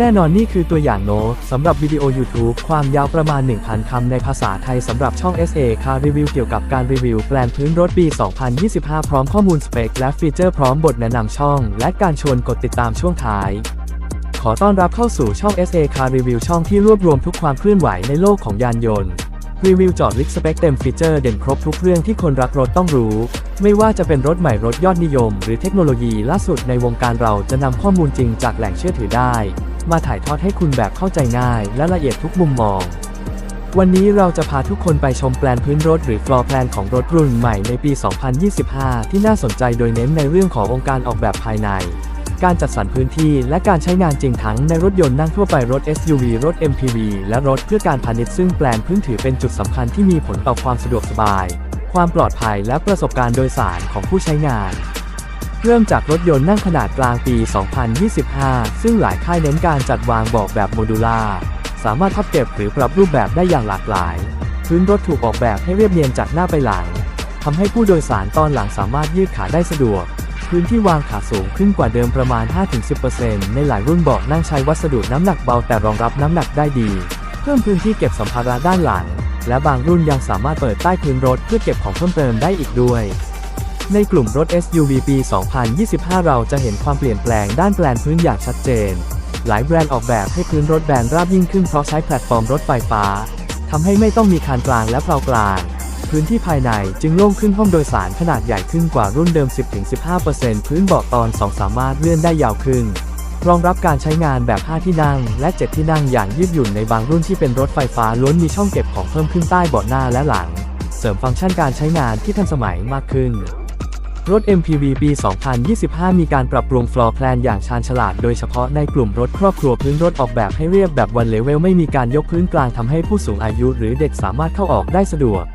แน่นอนนี่คือตัวอย่างโน้ตสำหรับวิดีโอ YouTube ความยาวประมาณ 1,000 คำในภาษาไทยสำหรับช่อง SA Car Review เกี่ยวกับการรีวิวแปลนพื้นรถปี 2025 พร้อมข้อมูลสเปค และฟีเจอร์พร้อมบทแนะนำช่อง และการชวนกดติดตามช่วงท้าย ขอต้อนรับเข้าสู่ช่อง SA Car Review ช่องที่รวบรวมทุกความเคลื่อนไหวในโลกของยานยนต์ รีวิวจอดลิกสเปคเต็มฟีเจอร์เด่นครบทุกเรื่องที่คนรักรถต้องรู้ ไม่ว่าจะเป็นรถใหม่รถยอดนิยม หรือเทคโนโลยีล่าสุดในวงการเราจะนำข้อมูลจริงจากแหล่งเชื่อถือได้ มาถ่ายทอดให้คุณแบบเข้าใจง่าย และละเอียดทุกมุมมอง วันนี้เราจะพาทุกคนไปชมแปลนพื้นรถหรือฟลอร์แพลนของรถรุ่นใหม่ในปี 2025 ที่น่าสนใจโดยเน้นในเรื่องขององค์การออกแบบภายใน การจัดสรรพื้นที่และการใช้งานจริงทั้งในรถยนต์นั่งทั่วไปรถ SUV รถ MPV และรถเพื่อการพาณิชย์ซึ่งแปลนพื้นถือเป็นจุดสำคัญที่มีผลต่อความสะดวกสบาย ความปลอดภัยและประสบการณ์โดยสารของผู้ใช้งานเริ่มจากรถยนต์นั่งขนาดกลางปี 2025 ซึ่งหลายค่ายเน้นการจัดวางบอกแบบโมดูล่า สามารถพับเก็บหรือปรับรูปแบบได้อย่างหลากหลาย พื้นรถถูกออกแบบให้เรียบเนียนจากหน้าไปหลัง ทำให้ผู้โดยสารตอนหลังสามารถยืดขาได้สะดวก พื้นที่วางขาสูงขึ้นกว่าเดิมประมาณ 5-10%ในหลายรุ่นเบาะนั่งใช้วัสดุน้ำหนักเบาแต่รองรับน้ำหนักได้ดี เพิ่มพื้นที่เก็บสัมภาระด้านหลัง และบางรุ่นยังสามารถเปิดใต้พื้นรถเพื่อเก็บของเพิ่มเติมได้อีกด้วย ในกลุ่มรถ SUV ปี 2025 เราจะเห็นความเปลี่ยนแปลงด้านแปลนพื้นอย่างชัดเจน หลายแบรนด์ออกแบบให้พื้นรถแบนราบยิ่งขึ้นเพราะใช้แพลตฟอร์มรถไฟฟ้าทำให้ไม่ต้องมีคานกลางและเพลากลาง พื้นที่ภายในจึงโล่งขึ้นห้องโดยสารขนาดใหญ่ขึ้นกว่ารุ่นเดิม 10-15%พื้นเบาะตอน 2 สามารถเลื่อนได้ยาวขึ้น รองรับการใช้งานแบบ 5 ที่นั่ง และ 7 ที่นั่งอย่างยืดหยุ่นในบางรุ่นที่เป็นรถไฟฟ้าล้วนมีช่องเก็บของเพิ่มขึ้นใต้เบาะหน้าและหลัง เสริมฟังก์ชันการใช้งานที่ทันสมัยมากขึ้นรถ MPV ปี 2025 มีการปรับปรุงฟลอร์แพลนอย่างชาญฉลาดโดยเฉพาะในกลุ่มรถครอบครัวพื้นรถออกแบบให้เรียบแบบวันเลเวลไม่มีการยกพื้นกลางทำให้ผู้สูงอายุหรือเด็กสามารถเข้าออกได้สะดวก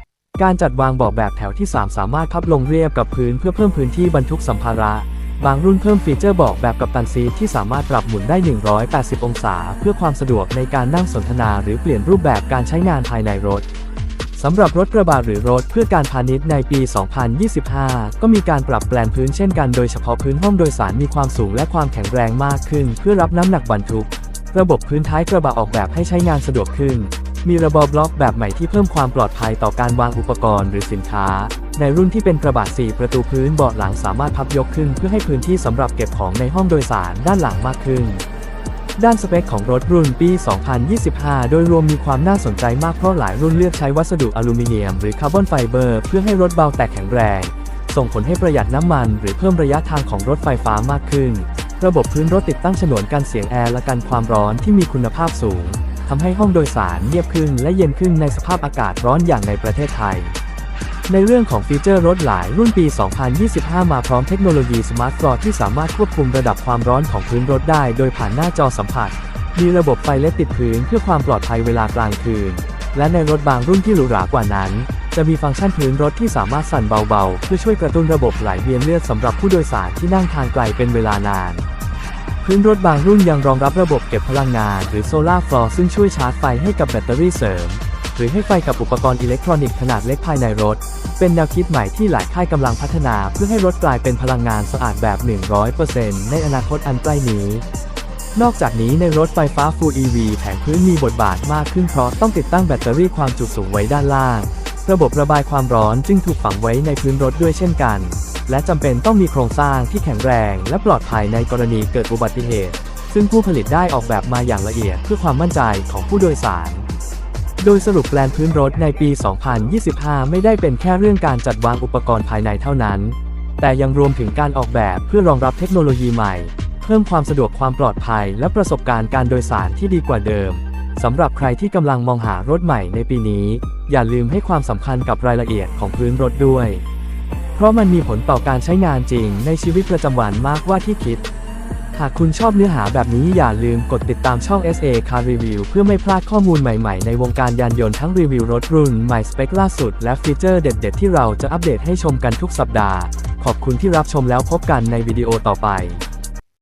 การจัดวางเบาะแบบแถวที่ 3 สามารถพับลงเรียบกับพื้นเพื่อเพิ่มพื้นที่บรรทุกสัมภาระ บางรุ่นเพิ่มฟีเจอร์เบาะแบบกับตันซีทที่สามารถปรับหมุนได้ 180 องศา เพื่อความสะดวกในการนั่งสนทนาหรือเปลี่ยนรูปแบบการใช้งานภายในรถสำหรับรถกระบะหรือรถเพื่อการพาณิชย์ในปี 2025 ก็มีการปรับแปลนพื้นเช่นกันโดยเฉพาะพื้นห้องโดยสารมีความสูงและความแข็งแรงมากขึ้น เพื่อรับน้ำหนักบรรทุก ระบบพื้นท้ายกระบะออกแบบให้ใช้งานสะดวกขึ้น มีระบบบล็อกแบบใหม่ที่เพิ่มความปลอดภัยต่อการวางอุปกรณ์หรือสินค้า ในรุ่นที่เป็นกระบะ4ประตูพื้นเบาะหลังสามารถพับยกขึ้นเพื่อให้พื้นที่สำหรับเก็บของในห้องโดยสารด้านหลังมากขึ้น ด้านสเปคของรถรุ่นปี 2025 โดยรวมมีความน่าสนใจมากเพราะหลายรุ่นเลือกใช้วัสดุอลูมิเนียมหรือคาร์บอนไฟเบอร์เพื่อให้รถเบาแต่แข็งแรง ส่งผลให้ประหยัดน้ำมัน หรือเพิ่มระยะทางของรถไฟฟ้ามากขึ้น ระบบพื้นรถติดตั้งฉนวนกันเสียงแอร์และกันความร้อนที่มีคุณภาพสูง ทำให้ห้องโดยสารเงียบขึ้นและเย็นขึ้นในสภาพอากาศร้อนอย่างในประเทศไทย ในเรื่องของฟีเจอร์รถหลายรุ่นปี 2025 มาพร้อมเทคโนโลยีสมาร์ทฟลอที่สามารถควบคุมระดับความร้อนของพื้นรถได้โดยผ่านหน้าจอสัมผัส มีระบบไฟเล็ดติดพื้นเพื่อความปลอดภัยเวลากลางคืน และในรถบางรุ่นที่หรูหรากว่านั้น จะมีฟังก์ชันพื้นรถที่สามารถสั่นเบาๆ เพื่อช่วยกระตุ้นระบบไหลเวียนเลือดสำหรับผู้โดยสารที่นั่งทางไกลเป็นเวลานาน พื้นรถบางรุ่นยังรองรับระบบเก็บพลังงาน หรือโซลาร์ฟลอร์ซึ่งช่วยชาร์จไฟให้กับแบตเตอรี่เสริม หรือให้ไฟกับอุปกรณ์อิเล็กทรอนิกส์ขนาดเล็กภายในรถ เป็นแนวคิดใหม่ที่หลายค่ายกำลังพัฒนาเพื่อให้รถกลายเป็นพลังงานสะอาดแบบ 100%ในอนาคตอันใกล้นี้นอกจากนี้ในรถไฟฟ้า Full EV แผงพื้นมีบทบาทมากขึ้นเพราะต้องติดตั้งแบตเตอรี่ความจุสูงไว้ด้านล่าง ระบบระบายความร้อนจึงถูกฝังไว้ในพื้นรถด้วยเช่นกัน และจำเป็นต้องมีโครงสร้างที่แข็งแรงและปลอดภัยในกรณีเกิดอุบัติเหตุ ซึ่งผู้ผลิตได้ออกแบบมาอย่างละเอียดเพื่อความมั่นใจของผู้โดยสาร โดยสรุปแปลนพื้นรถในปี 2025 ไม่ได้เป็นแค่เรื่องการจัดวางอุปกรณ์ภายในเท่านั้น แต่ยังรวมถึงการออกแบบเพื่อรองรับเทคโนโลยีใหม่ เพิ่มความสะดวกความปลอดภัย และประสบการณ์การโดยสารที่ดีกว่าเดิมสำหรับใครที่กำลังมองหารถใหม่ในปีนี้ อย่าลืมให้ความสำคัญกับรายละเอียดของพื้นรถด้วย ราะมันมีผลต่อการใช้งานจริงในชีวิตประจำวันมากกว่าที่คิด หากคุณชอบเนื้อหาแบบนี้อย่าลืมกดติดตามช่อง SA Car Review เพื่อไม่พลาดข้อมูลใหม่ๆ ในวงการยานยนต์ทั้งรีวิวรถรุ่นใหม่สเปคล่าสุด และฟีเจอร์เด็ด ๆ ที่เราจะอัปเดตให้ชมกันทุกสัปดาห์ ขอบคุณที่รับชมแล้วพบกันในวิดีโอต่อไป